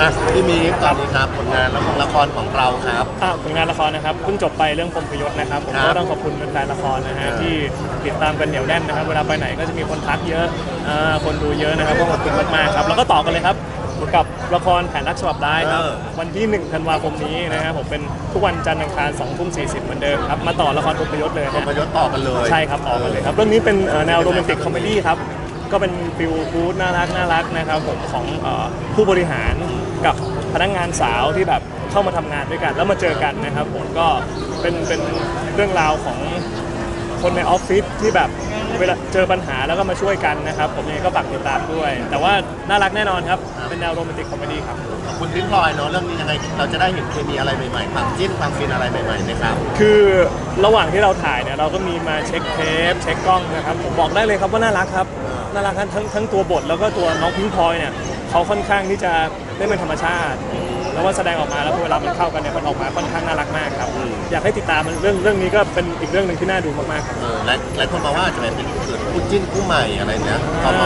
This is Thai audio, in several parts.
อะพี่มีตอนนี้ครับผลงานละครละครของเราครับ อ่าผลงานละครนะครับเพิ่งจบไปเรื่องพรหมพยศนะครับ ผมครับก็ต้องขอบคุณแฟนๆละครนะฮะครับที่ติดตามกันเหนียวแน่นนะครับ เวลาไปไหนก็จะมีคนทักเยอะอ่าคนดูเยอะนะครับก็ขอบคุณมากๆครับแล้วก็ต่อกันเลยครับกับละครแผนรักฉบับได้ายครับเออ วันที่1ธันวาคมนี้นะครับผมเป็นทุกวันจันทร์อังคาร2ทุ่ม40เหมือนเดิมครับมาต่อละครพรหมพยศเลยผลฮะประโยชน์ต่อกันเลยใช่ครับต่อกันเลยครับเรื่องนี้เป็นเอ่อแนวโรแมนติกคอมเมดี้ครับ ก็เป็นฟิลกู๊ดน่ารักน่ารักนะครับผมของเอ่อผู้บริหาร กับพนักงานสาวที่แบบเข้ามาทำงานด้วยกัน แล้วมาเจอกันนะครับผมก็เป็นเป็นเรื่องราวของคนในออฟฟิศที่แบบเวลาเจอปัญหาแล้วก็มาช่วยกันนะครับ ผมยังไงก็ฝากติดตามด้วย แต่ว่าน่ารักแน่นอนครับ เป็นแนวโรแมนติกคอมเมดี้ครับ ขอบคุณพี่พลอยเนาะเรื่องนี้ยังไงเราจะได้เห็นเคมีอะไรใหม่ๆความจิ้นความฟินอะไรใหม่ๆนะครับคือระหว่างที่เราถ่ายเนี่ยเราก็มีมาเช็คเทปเช็คกล้องนะครับ ผมบอกได้เลยครับว่าน่ารักครับ น่ารักทั้งทั้งทั้งตัวบทแล้วก็ตัวน้องพิงพลอยเนี่ยเขาค่อนข้างที่จะ เล่นเป็นธรรมชาติ แล้วว่าแสดงออกมาแล้วเวลามันเข้ากันเนี่ยมันออกมาค่อนข้างน่ารักมากครับอืมอยากให้ติดตามมันเรื่องเรื่องนี้ก็เป็นอีกเรื่องหนึ่งที่น่าดูมากๆครับเออหลายหลายคนบอกว่าอาจจะเป็นเกิดคู่จิ้นคู่ใหม่อะไรเนี้ยพอม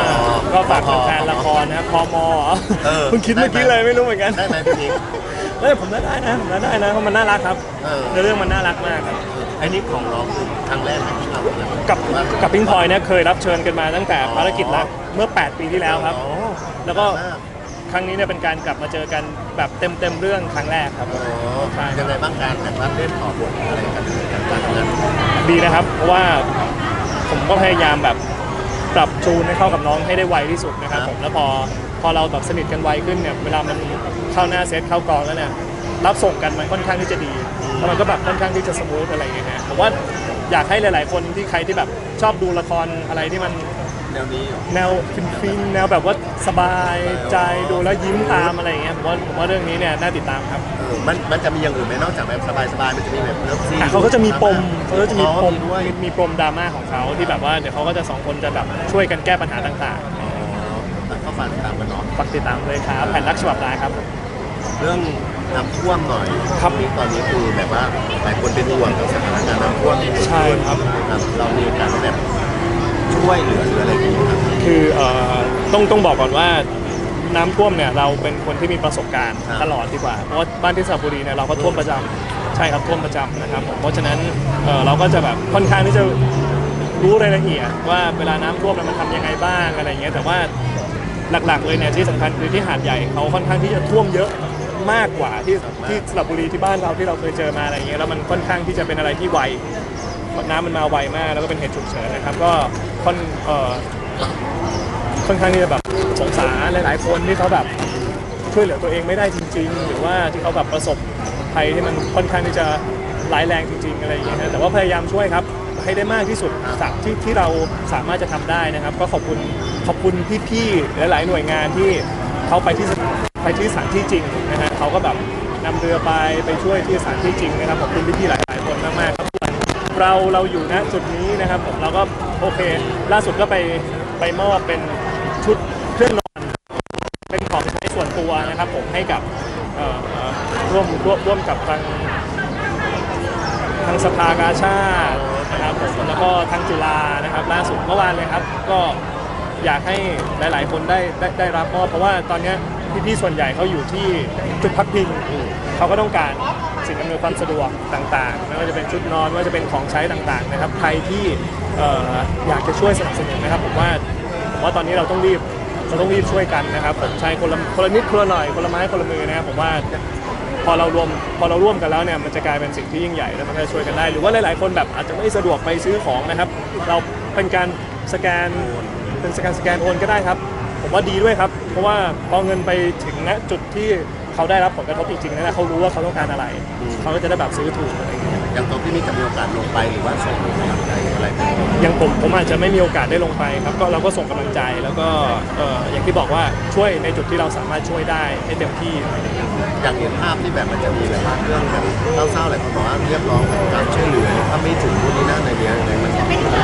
ก็ฝากแฟนๆละครนะครับพมเหรอเออ เพิ่งคิดเมื่อกี้ได้ไหมเลยไม่รู้เหมือนกันได้ไหมพี่นิก เฮ้ยผมน่าได้นะผมน่าได้นะเพราะมันน่ารักครับเออในเรื่องมันน่ารักมากครับ ไอ้นี่ของน้องคือครั้งแรกที่ทำนะกับกับพิงพลอยเนี่ยเคยรับเชิญกันมาตั้งแต่ภารกิจรักเมื่อ 8 ปีที่แล้วครับ อ๋อ แล้วก็ ครั้งนี้เนี่ยเป็นการกลับมาเจอกันแบบเต็มเต็มๆเรื่องครั้งแรกครับอ๋อยังไงบ้างการแบบว่าเล่นต่อบทอะไรกันกันการทำงานดีนะครับ เพราะว่าผมก็พยายามแบบปรับจูนให้เข้ากับน้องให้ได้ไวที่สุดนะครับผมแล้วพอพอเราแบบสนิทกันไวขึ้นเนี่ยเวลามันเข้าหน้าเซตเข้ากองแล้วเนี่ยรับส่งกันมันค่อนข้างที่จะดีแล้วมันก็แบบค่อนข้างที่จะสมูทอะไรอย่างเงี้ยฮะผมว่าอยากให้หลาย ๆ คนที่ใครที่แบบชอบดูละครอะไรที่มัน แนวนี้เหรอแนวฟินๆแนวแบบว่าสบายใจดูแล้วยิ้มตามอะไรอย่างเงี้ยผมว่าผมว่าเรื่องนี้เนี่ยน่าติดตามครับเออมันมันจะมีอย่างอื่นไหมนอกจากแบบสบายๆมันจะมีแบบเลิฟซีนอะเขาก็จะมีปมเขาก็จะมีปมด้วยมีมีปมดราม่าของเขาที่แบบว่าเดี๋ยวเขาก็จะสองคนจะแบบช่วยกันแก้ปัญหาต่างอ๋อแต่ก็ฝากติดตามกันเนาะๆฝากติดตามเลยครับแผ่นรักฉบับร้ายครับ เรื่องน้ำท่วมหน่อยครับนี่ตอนนี้คือแบบว่าหลายคนเป็นห่วงกับสถานการณ์น้ำท่วมที่เกิดใช่ขึ้นครับ ครับเรามีโอกาสแบบ ช่วยเหลือหรืออะไรอย่างนี้ครับ คือเอ่อต้องต้องบอกก่อนว่าน้ำท่วมเนี่ยเราเป็นคนที่มีประสบการณ์ครับ ตลอดดีกว่าเพราะว่าบ้านที่สระบุรีเนี่ยเราก็ท่วมประจำใช่ครับท่วมประจำนะครับผมเพราะฉะนั้นเอ่อเราก็จะแบบค่อนข้างที่จะรู้รายละเอียดว่าเวลาน้ำท่วมเนี่ยมันทำยังไงบ้างอะไรอย่างเงี้ยแต่ว่าหลักๆเลยเนี่ยที่สำคัญคือที่หาดใหญ่เขาค่อนข้างที่จะท่วมเยอะมากกว่าที่ที่สระบุรีที่บ้านเราที่เราเคยเจอมาอะไรอย่างเงี้ยแล้วมันค่อนข้างที่จะเป็นอะไรที่ไว น้ำมันมาไวมากแล้วก็เป็นเหตุฉุกเฉินนะครับ ก็ ค่อนเอ่อค่อนข้างที่จะแบบสงสารหลายๆคนที่เขาแบบช่วยเหลือตัวเองไม่ได้จริง ๆ หรือว่าที่เขาแบบประสบภัยที่มันค่อนข้างที่จะร้ายแรงจริง ๆ อะไรอย่างเงี้ยนะแต่ว่าพยายามช่วยครับให้ได้มากที่สุดจากที่ที่เราสามารถจะทำได้นะครับ ก็ขอบคุณขอบคุณพี่ๆหลายๆหน่วยงานที่เขาไปที่สไปที่สถานที่จริงนะฮะเขาก็แบบนำเรือไปไปช่วยที่สถานที่จริงนะครับขอบคุณพี่ๆหลายๆคนมากๆครับ เราเราอยู่ณจุดนี้นะครับผมเราก็โอเค ล่าสุดก็ไปไปมอบเป็นชุดเครื่องนอน เป็นของใช้ส่วนตัวนะครับ ผมให้กับเอ่อร่วมร่วมร่วมกับทางทางสภากาชาตินะครับผมแล้วก็ทางจุฬานะครับ ล่าสุดเมื่อวานเลยครับ ก็อยากให้หลาย ๆ คนได้ได้ได้รับมอบเพราะว่าตอนเนี้ยพี่ๆส่วนใหญ่เขาอยู่ที่จุดพักพิงเขาก็ต้องการ สิ่งอำนวยความสะดวกต่างๆไม่ว่าจะเป็นชุดนอนไม่ว่าจะเป็นของใช้ต่างๆนะครับใครที่เอ่ออยากจะช่วยสนับสนุนนะครับผมว่าผมว่าตอนนี้เราต้องรีบเราต้องรีบช่วยกันนะครับผมใช้คนละคนละนิดคนละหน่อยคนละไม้คนละมือนะครับผมว่าพอเรารวมพอเราร่วมกันแล้วเนี่ยมันจะกลายเป็นสิ่งที่ยิ่งใหญ่แล้วมันจะช่วยกันได้หรือว่าหลาย ๆ คนแบบอาจจะไม่สะดวกไปซื้อของนะครับ เราเป็นการสแกนเป็นสแกนสแกนโอนก็ได้ครับ ผมว่าดีด้วยครับ เพราะว่าพอเงินไปถึงณจุดที่ เขาได้รับผลกระทบจริงๆนะเขารู้ว่าเขาต้องการอะไร เขาก็จะได้แบบซื้อถูกอะไรอย่างเงี้ยอย่างตัวพี่นี่จะมีโอกาสลงไปหรือว่าส่งกำลังใจอะไรไปอย่างผมผมอาจจะไม่มีโอกาสได้ลงไปครับก็เราก็ส่งกำลังใจแล้วก็เอ่ออย่างที่บอกว่าช่วยในจุดที่เราสามารถช่วยได้ให้เต็มที่อะไรอย่างเงี้ย อย่างเห็นภาพที่แบบมันจะมีแบบว่าเรื่องแบบเศร้าๆหลายคนบอกว่าเรียกร้องขอการช่วยเหลือถ้าไม่ถึงผู้นี้นั่นอะไรเงี้ยอะไรมัน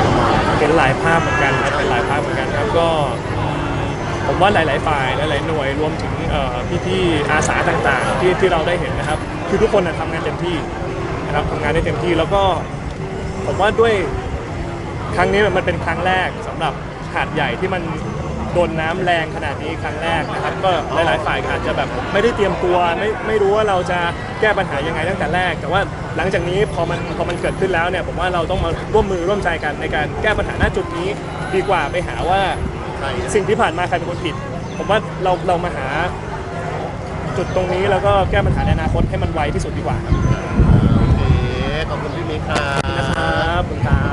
ประมาณเห็นหลายภาพเหมือนกันครับเป็นหลายภาพเหมือนกันครับก็อืม ผมว่าหลาย ๆ ฝ่ายหลายๆหน่วยรวมถึงเอ่พี่ๆอาสาต่างๆ ที่ที่เราได้เห็นนะครับ คือทุกคนนะทำงานเต็มที่นะครับทำงานได้เต็มที่แล้วก็ผมว่าด้วยครั้งนี้มันเป็นครั้งแรกสำหรับหาดใหญ่ที่มันโดนน้ำแรงขนาดนี้ครั้งแรกนะครับ ก็หลาย ๆ ฝ่ายอาจจะแบบไม่ได้เตรียมตัวไม่ไม่รู้ว่าเราจะแก้ปัญหายังไงตั้งแต่แรก แต่ว่าหลังจากนี้พอมันพอมันเกิดขึ้นแล้วเนี่ยผมว่าเราต้องมาร่วมมือร่วมใจกันในการแก้ปัญหาหน้าจุดนี้ ดีกว่าไปหาว่า ใครสิ่งที่ผ่านมาใครเป็นคนผิด ผมว่าเราเรามาหาจุดตรงนี้แล้วก็แก้ปัญหาในอนาคตให้มันไวที่สุดดีกว่าครับโอเคขอบคุณพี่มิกครับ นะครับขอบคุณครับ